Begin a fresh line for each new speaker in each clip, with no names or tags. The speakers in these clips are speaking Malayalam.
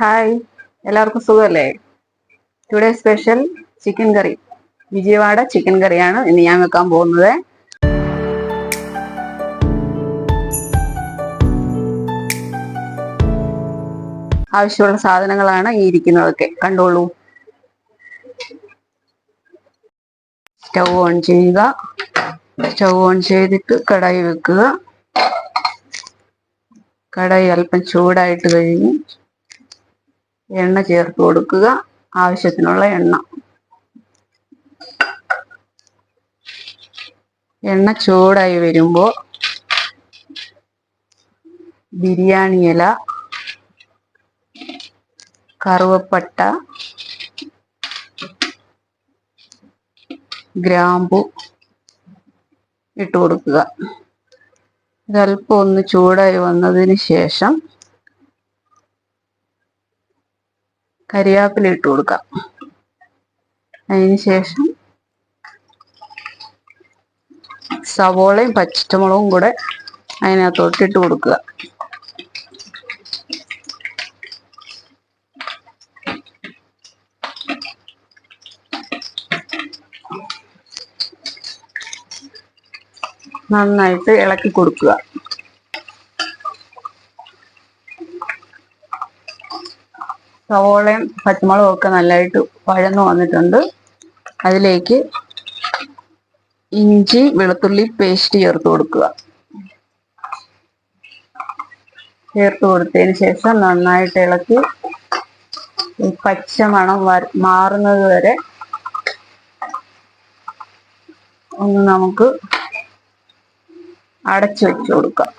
ഹായ് എല്ലാവർക്കും സുഖമല്ലേ? Today special chicken curry Vijayawada chicken കറിയാണ് ഇന്ന് ഞാൻ വെക്കാൻ പോകുന്നത്. ആവശ്യമുള്ള സാധനങ്ങളാണ് ഈ ഇരിക്കുന്നതൊക്കെ. കണ്ടോളൂ. സ്റ്റൗ ഓൺ ചെയ്യുക. സ്റ്റൗ ഓൺ ചെയ്തിട്ട് കടായി വെക്കുക. കടായി അല്പം ചൂടായിട്ട് കഴിഞ്ഞ് എണ്ണ ചേർത്ത് കൊടുക്കുക. ആവശ്യത്തിനുള്ള എണ്ണ. എണ്ണ ചൂടായി വരുമ്പോൾ ബിരിയാണി ഇല കറുവപ്പട്ട ഗ്രാമ്പു ഇട്ട് കൊടുക്കുക. ഇതല്പം ഒന്ന് ചൂടായി വന്നതിന് ശേഷം കരിയാപ്പില ഇട്ട് കൊടുക്കാം. അതിന് ശേഷം സവോളയും പച്ചമുളകും കൂടെ അതിനകത്തോട്ട് ഇട്ട് കൊടുക്കുക. നന്നായിട്ട് ഇളക്കി കൊടുക്കുക. സവോളയും പച്ചമുളകും ഒക്കെ നല്ലതായിട്ട് വഴന്നു വന്നിട്ടുണ്ട്. അതിലേക്ക് ഇഞ്ചി വെളുത്തുള്ളി പേസ്റ്റ് ചേർത്ത് കൊടുക്കുക. ചേർത്ത് കൊടുത്തതിന് ശേഷം നന്നായിട്ട് ഇളക്കി പച്ചമണം മാറുന്നത് വരെ ഒന്ന് നമുക്ക് അടച്ചു വെച്ച് കൊടുക്കാം.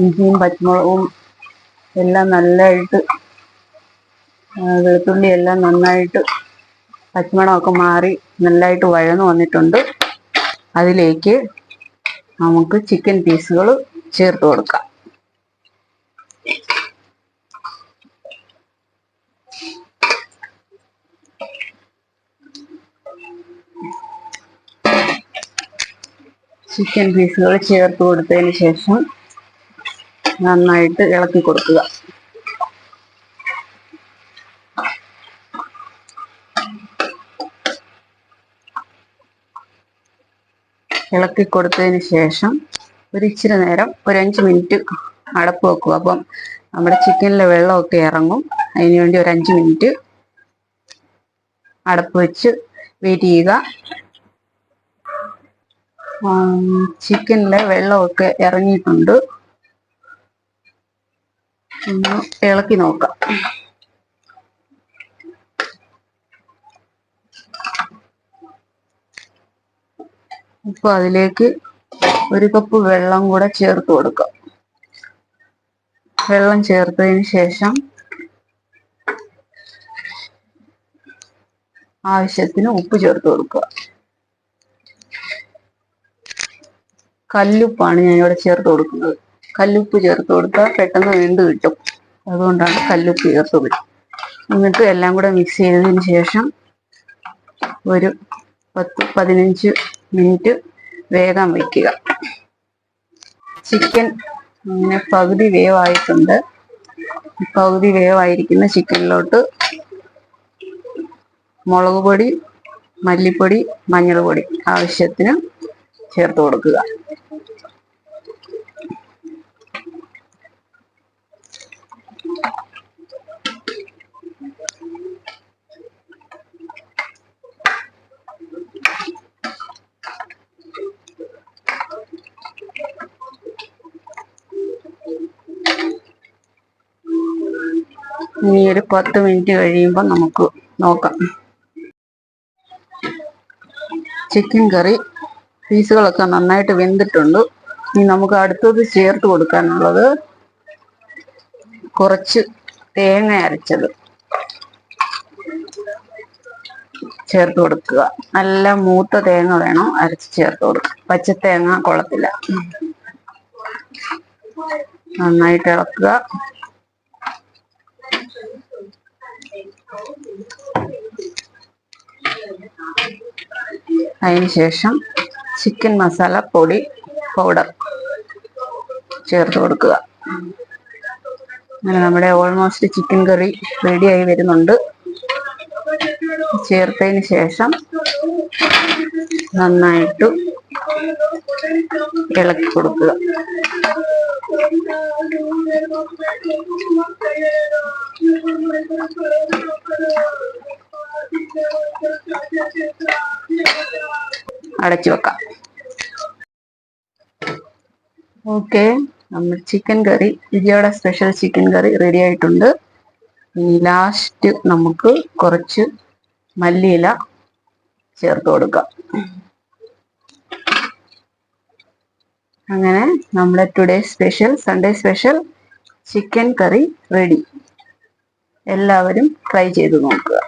ഇഞ്ചിയും പച്ചമുളകും എല്ലാം നല്ലതായിട്ട് വെളുത്തുള്ളി എല്ലാം നന്നായിട്ട് പച്ചമണമൊക്കെ മാറി നല്ലതായിട്ട് വഴന്നു വന്നിട്ടുണ്ട്. അതിലേക്ക് നമുക്ക് ചിക്കൻ പീസുകൾ ചേർത്ത് കൊടുക്കാം. ചിക്കൻ പീസുകൾ ചേർത്ത് കൊടുത്തതിന് ശേഷം നന്നായിട്ട് ഇളക്കി കൊടുക്കുക. ഇളക്കി കൊടുത്തതിന് ശേഷം ഒരു ഇച്ചിരി നേരം ഒരു അഞ്ച് മിനിറ്റ് അടപ്പ് വെക്കുക. അപ്പം നമ്മുടെ ചിക്കനിലെ വെള്ളമൊക്കെ ഇറങ്ങും. അതിന് വേണ്ടി ഒരു അഞ്ച് മിനിറ്റ് അടപ്പ് വെച്ച് വെയിറ്റ് ചെയ്യുക. ചിക്കനിലെ വെള്ളമൊക്കെ ഇറങ്ങിയിട്ടുണ്ട്. ഒന്ന് ഇളക്കി നോക്കാം. ഇപ്പൊ അതിലേക്ക് ഒരു കപ്പ് വെള്ളം കൂടെ ചേർത്ത് കൊടുക്കാം. വെള്ളം ചേർത്തതിന് ശേഷം ആവശ്യത്തിന് ഉപ്പ് ചേർത്ത് കൊടുക്കുക. കല്ലുപ്പാണ് ഞാൻ ഇവിടെ ചേർത്ത് കൊടുക്കുന്നത്. കല്ലുപ്പ് ചേർത്ത് കൊടുത്താൽ പെട്ടെന്ന് വീണ്ടും കിട്ടും. അതുകൊണ്ടാണ് കല്ലുപ്പ് ചേർത്തത്. എന്നിട്ട് എല്ലാം കൂടെ മിക്സ് ചെയ്തതിന് ശേഷം ഒരു പത്ത് പതിനഞ്ച് മിനിറ്റ് വേഗം വയ്ക്കുക. ചിക്കൻ അങ്ങനെ പകുതി വേവായിട്ടുണ്ട്. പകുതി വേവായിരിക്കുന്ന ചിക്കനിലോട്ട് മുളക് പൊടി മല്ലിപ്പൊടി മഞ്ഞൾ പൊടി ആവശ്യത്തിന് ചേർത്ത് കൊടുക്കുക. ഇനി ഒരു പത്ത് മിനിറ്റ് കഴിയുമ്പോൾ നമുക്ക് നോക്കാം. ചിക്കൻ കറി പീസുകളൊക്കെ നന്നായിട്ട് വെന്തിട്ടുണ്ട്. ഇനി നമുക്ക് അടുത്തത് ചേർത്ത് കൊടുക്കാനുള്ളത് കുറച്ച് തേങ്ങ അരച്ചത്. ചേർത്ത് കൊടുക്കുക. നല്ല മൂത്ത തേങ്ങ വേണം അരച്ച് ചേർത്ത് കൊടുക്കുക പച്ച തേങ്ങ കൊള്ളത്തില്ല. നന്നായിട്ട് ഇളക്കുക. അതിനുശേഷം ചിക്കൻ മസാല പൊടി പൗഡർ ചേർത്ത് കൊടുക്കുക. അങ്ങനെ നമ്മുടെ ഓൾമോസ്റ്റ് ചിക്കൻ കറി റെഡിയായി വരുന്നുണ്ട്. ചേർത്തതിന് ശേഷം നന്നായിട്ട് ഇളക്കി കൊടുക്കുക. അടച്ചു വെക്കാം. ഓക്കെ. നമ്മൾ ചിക്കൻ കറി വിജയുടെ സ്പെഷ്യൽ ചിക്കൻ കറി റെഡി ആയിട്ടുണ്ട്. ഇനി ലാസ്റ്റ് നമുക്ക് കുറച്ച് മല്ലിയില ചേർത്ത് കൊടുക്കാം. അങ്ങനെ നമ്മുടെ today special Sunday special chicken curry ready എല്ലാവരും ട്രൈ ചെയ്ത് നോക്കുക.